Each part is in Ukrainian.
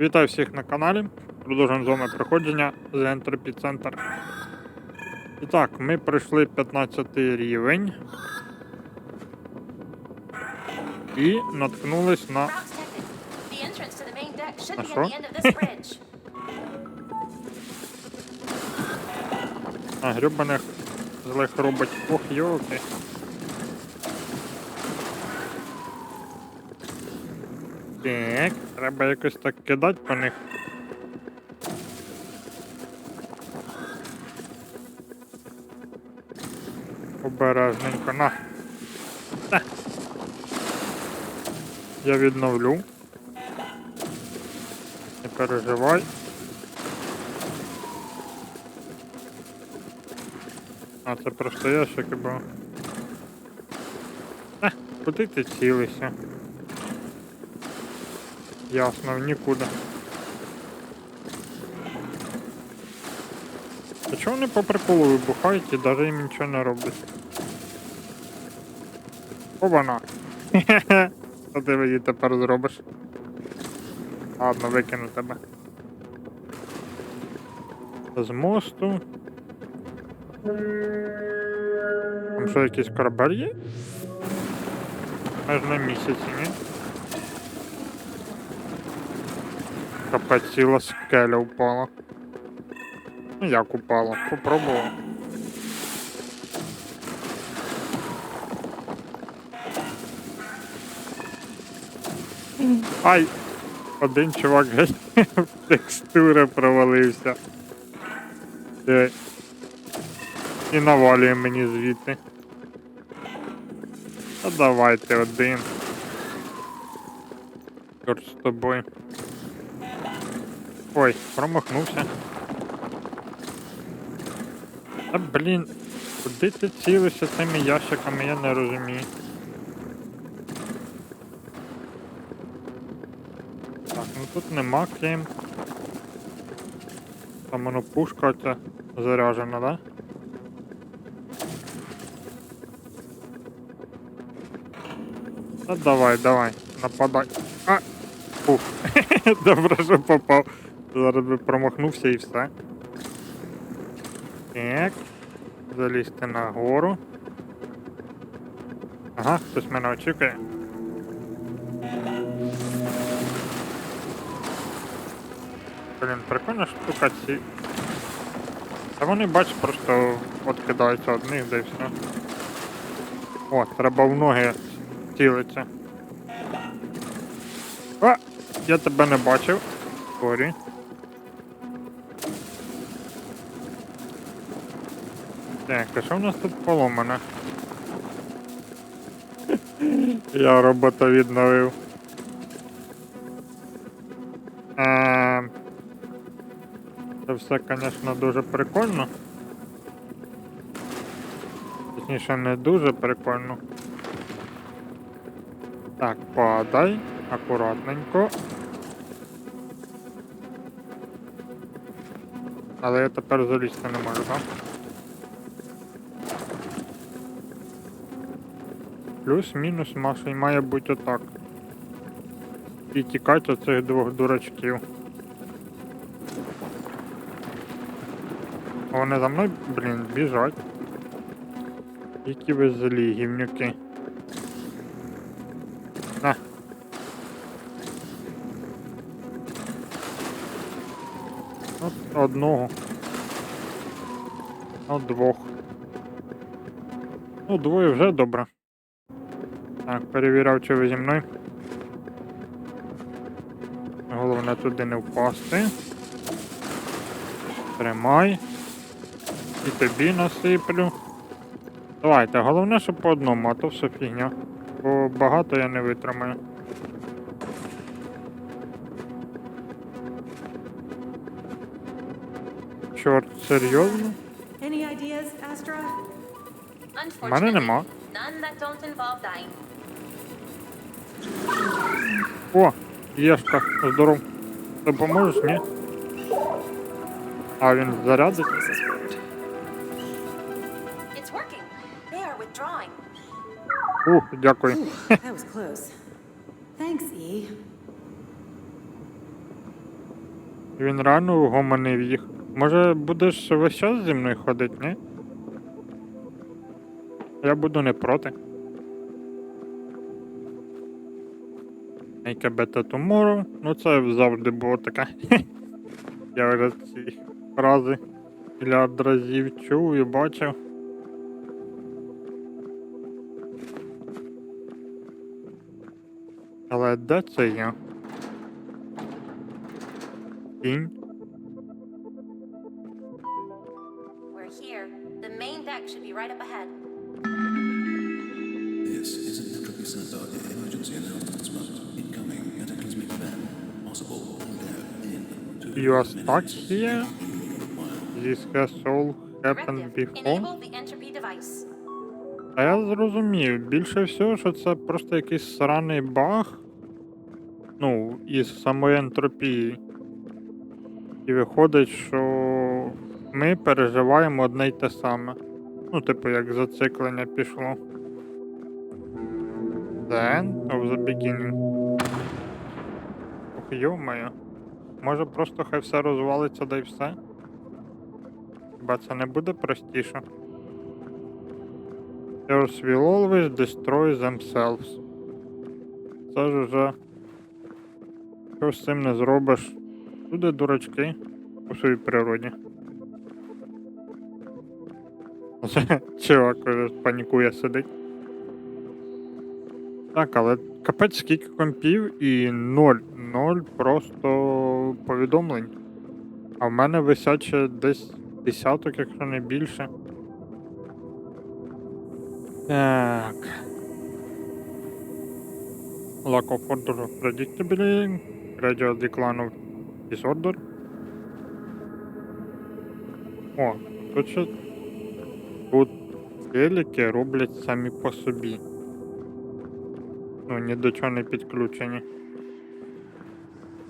Вітаю всіх на каналі. Продовжуємо з вами проходження з Enter Epicenter. І так, ми пройшли 15 рівень. І наткнулись на. Route detected. The entrance to the main deck should Ah, be at sure. the end of this bridge. на грюбаних злих роботів. Ох, йоки. Так, треба якось так кидати по них. Обережненько, на. Та. Я відновлю. Не переживай. А, це просто ящик був. Е, куди ти цілишся? Ясно, в нікуди. А чого вони по приколу вибухають і навіть їм нічого не роблять? Обана! Хе-хе! Що ти мені тепер зробиш? Ладно, викину тебе. З мосту. Там що, якийсь корабель є? Аж на місяці, ні? Капець ціла скеля упала. Ну як упала? Попробував. Ай! Один чувак геть в текстури провалився. Е, І навалює мені звідти. Та давайте один. Чорт з тобою. Ой, промахнувся. Та блін, куди ти цілишся цими ящиками, я не розумію. Так, ну тут нема крім. Там воно пушка ця заряжена, да? Та давай, давай, нападай. А! Ух. Добре, що попав. Зараз би промахнувся і все. Так. Залізти на гору. Ага, хтось мене очікує. Блін, прикольна штука ці. Та вони, бач, просто откидаються одних, де й все. О, треба в ноги цілиться. А! Я тебе не бачив. Сорі. Так, а що в нас тут поломане? Я робота відновив. Ем, Це все, звісно, дуже прикольно. Точніше, не дуже прикольно. Так, падай, акуратненько. Але я тепер залізти не можу, так? Плюс-мінус Маша і має бути отак. І тікати від цих двох дурачків. Вони за мною, блін, біжать. Які ви злі гівнюки. На. От одного. От двох. Ну, двоє вже добре. Так, перевіряв, чи ви зі мною. Головне туди не впасти. Тримай. І тобі насиплю. Давайте, головне, щоб по одному, а то все фігня. Бо багато я не витримаю. Чорт, серйозно? Astra? Unfortunately, нема. О, Єшка, здоров. Допоможеш, ні? А він зарядить? Ух, дякую. E. Він реально угомонив їх. Може будеш весь час зі мною ходити, ні? Я буду не проти. Make a better tomorrow. Ну це завжди було таке. Я вже ці фрази мільярд разів чув і бачив. Але де це я? Кінь? Two You are stuck here? This has all happened before? А я зрозумів. Більше всього, що це просто якийсь сраний баг. Ну, із самої ентропії. І виходить, що ми переживаємо одне й те саме. Ну, типу, як зациклення пішло. The end of the beginning. Ох, йомаю. Може просто хай все розвалиться да й все? Хіба це не буде простіше? Earth will always destroy themselves. Це ж уже. Що з цим не зробиш? Люди дурачки у своїй природі. Чувак уже панікує сидить. Так, але капець скільки компів і ноль. Ноль просто повідомлень. А в мене висять десь десяток, якщо не більше. Так. Lack of order predictably. Gradual decline of disorder. О, тут ще тут велики роблять самі по собі. Ну, ні до чого не підключені.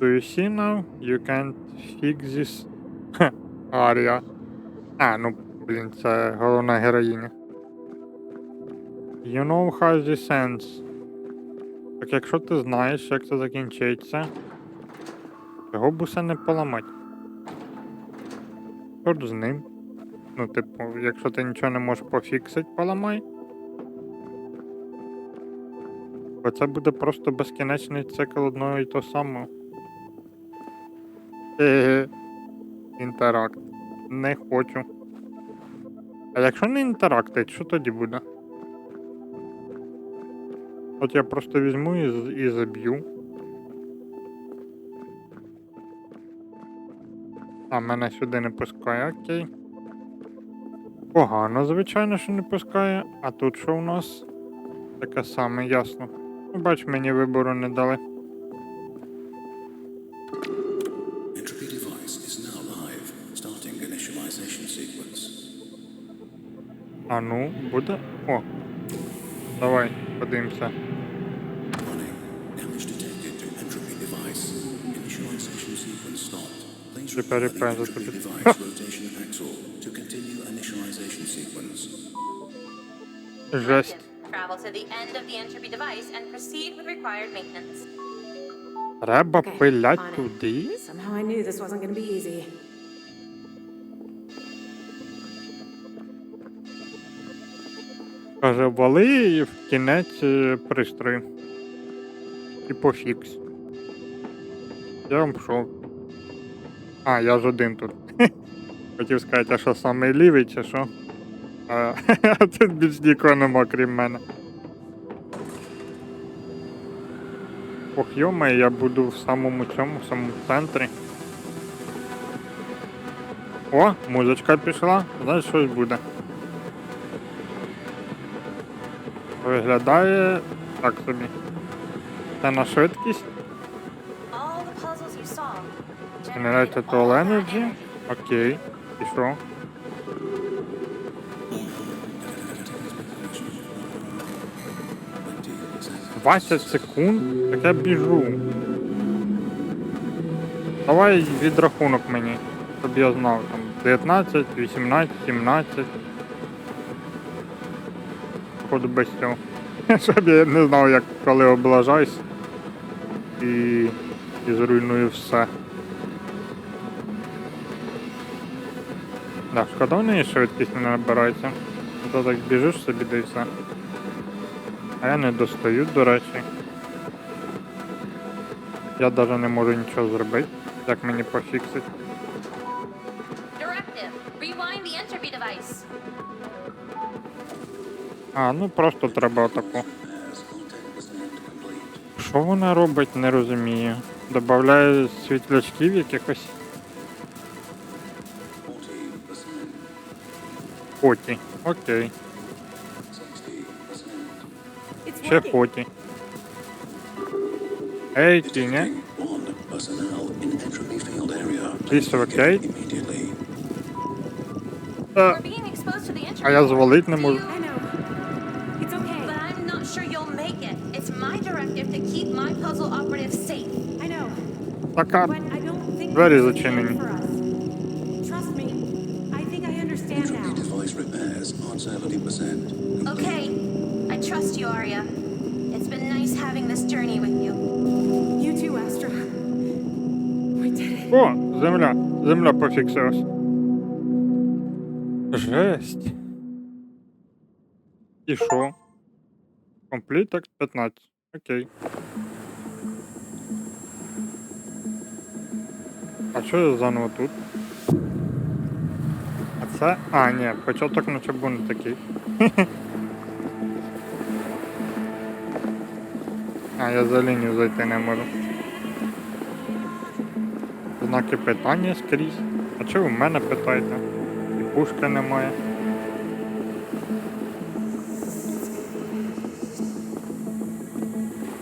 Do you see now? You can't fix this. Арія. А, ну, блін, це головна героїня. You know how this ends. Так якщо ти знаєш, як це закінчиться, чого б усе не поламать? Чорт з ним. Ну, типу, якщо ти нічого не можеш пофіксити, поламай. Бо це буде просто безкінечний цикл одного і того самого. Е, інтеракт. Не хочу. А якщо не інтерактить, що тоді буде? От я просто візьму і, і заб'ю. А мене сюди не пускає, окей. Погано, звичайно, що не пускає. А тут що у нас? Таке саме, ясно. Ну, бач, мені вибору не дали. А ну, буде. О. Давай, подивимося. Warning. Damage detected to entropy device. Initialization sequence stopped. Please Prepare repair the repair the entropy entropy- device rotation axle to continue initialization sequence. Жесть. Directive. Travel to the end of the entropy device and proceed with required maintenance. Треба Okay, пилять on it. туди. Somehow I knew this wasn't going to be easy. Каже, вали і в кінець е, пристрою. І пофікс. Я вам пішов. А, я ж один тут. Хотів сказати, а що самий лівий чи що? А, тут більш нікого нема, крім мене. Ох, йома, я буду в самому цьому, в самому центрі. О, музичка пішла, значить щось буде. Виглядає так собі. Це на швидкість. All that energy. Окей. І що? 20 секунд? Так я біжу. Давай відрахунок мені, щоб я знав там 19, 18, 17 походу без цього. Щоб я не знав, як коли облажаюсь і, і зруйную все. Так, шкода мені швидкість не набирається. То так біжиш собі да все. А я не достаю, до речі. Я навіть не можу нічого зробити, як мені пофіксить. А, ну просто треба отаку. Що вона робить, не розумію. Добавляє світлячків якихось 40%, поті. Окей. 60%. It's Ще поті. Ей, тіня. The entropy. а я звалить не можу. keep my puzzle operative safe. I know. Така. But I don't think Двері this is the зачинені. end for us. Trust me. I think I understand Entropy now. device repairs on 70%. Okay. I trust you, Arya. It's been nice having this journey with you. You too, Astra. We did it. О, земля. Земля пофіксилась. Жесть. І що? Компліт так 15. Окей. А що я заново тут? А це. А, ні, початок наче був не такий. А, я за лінію зайти не можу. Знаки питання скрізь. А чого ви мене питаєте? І пушки немає.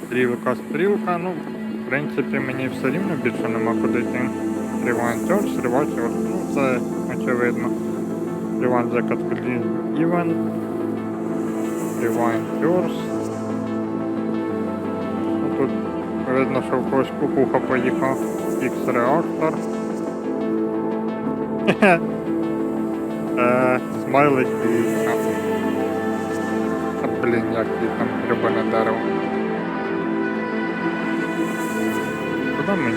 Стрілка, стрілка, ну, в принципі, мені все рівно більше нема куди Rewind Search, Rewind ну це очевидно. The Cataclysm Event. Rewind First. Ну, тут видно, що в когось кукуха поїхав. X-реактор. Е, Смайлик і. Блін, як її там любине дерево. Куди мені?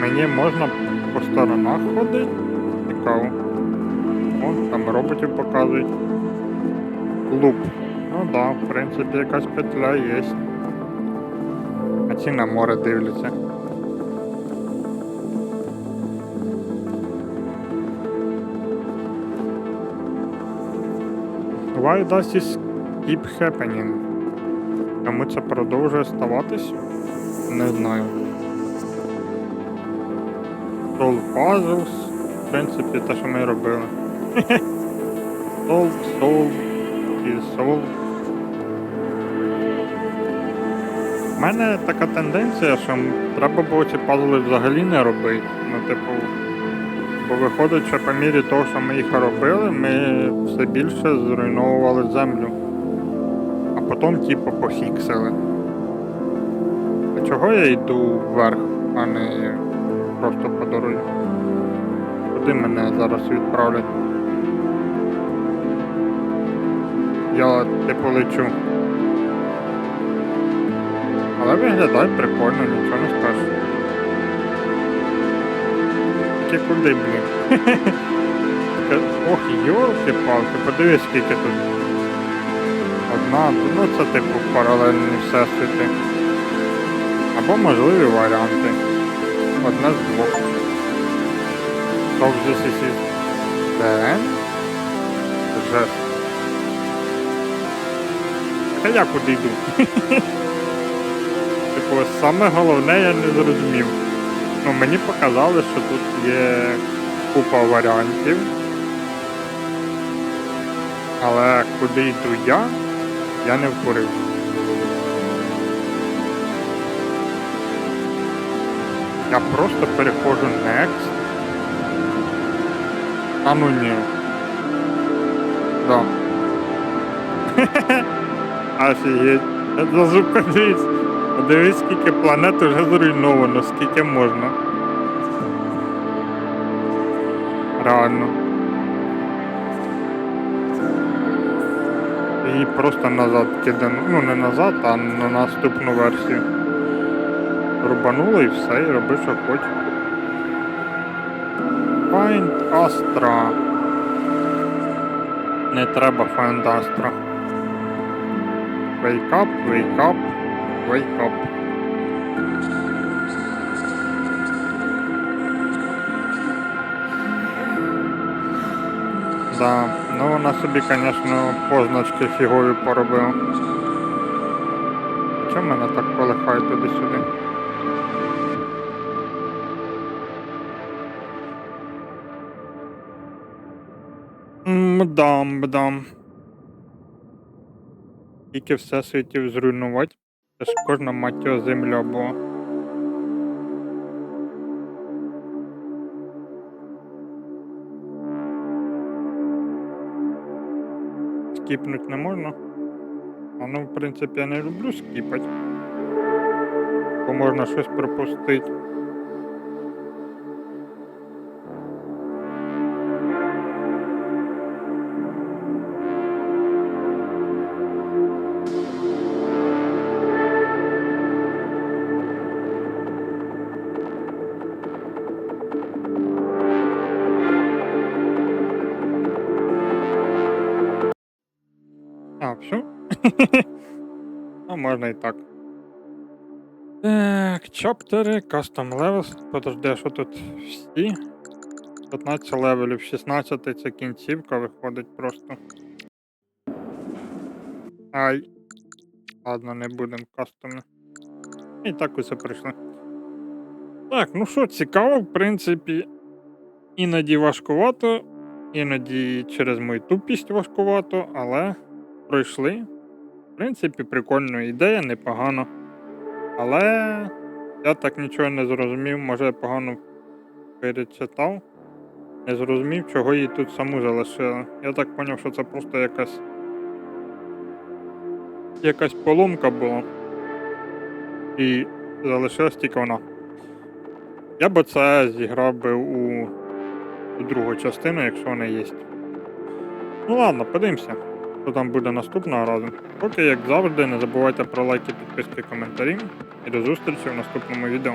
Мені можна сторонах ходити? Цікаво. О, там роботів показують. Луп. Ну да, в принципі, якась петля є. А ці на море дивляться. Why does this keep happening? Чому це продовжує ставатись? Не знаю. Solve puzzles. В принципі, те, що ми робили. solve, solve і solve. У мене така тенденція, що треба було ці пазли взагалі не робити. Ну, типу, бо виходить, що по мірі того, що ми їх робили, ми все більше зруйновували землю. А потім, типу, пофіксили. А чого я йду вверх, а не просто дорозі? Куди мене зараз відправлять? Я типу лечу. Але виглядає прикольно, нічого не скажеш. Тільки куди, блін? Ох, йолки-палки, подивись, скільки тут. Одна, ну це типу паралельні всесвіти. Або можливі варіанти. Одне з двох. This is it. Then... Жесть. Та я куди йду? Типу, саме головне я не зрозумів. Ну, мені показали, що тут є купа варіантів. Але куди йду я, я не вкурив. Я просто переходжу next. А ну ні. Да. Офігеть. Це зупинись. Подивись, скільки планет вже зруйновано, скільки можна. Реально. І просто назад кидано. Ну не назад, а на наступну версію. Рубануло і все, і роби, що хочеш. Find Astra. Не треба фандастра. Wake up, wake up, wake up. Да, ну вона собі, звісно, позначки фігові поробила. Чому мене так колихає туди-сюди? Мдам, мдам. Тільки всесвітів зруйнувати. Це ж кожна мать його земля була. Скіпнуть не можна. А ну, в принципі, я не люблю скіпати. Бо можна щось пропустити. Можна і так. Так, чаптери, custom levels. Подожди, що тут всі? 15 левелів, 16 це кінцівка виходить просто. Ай. Ладно, не будемо кастоми. І так усе прийшли. Так, ну що, цікаво, в принципі. Іноді важкувато, іноді через мою тупість важкувато, але пройшли. В принципі, прикольна ідея, непогано. Але я так нічого не зрозумів, може я погано перечитав. Не зрозумів, чого її тут саму залишили. Я так зрозумів, що це просто якась. Якась поломка була. І залишилась тільки вона. Я б це зіграв би у, у другу частину, якщо вона є. Ну ладно, подивимося що там буде наступного разу. Поки, як завжди, не забувайте про лайки, підписки, коментарі і до зустрічі в наступному відео.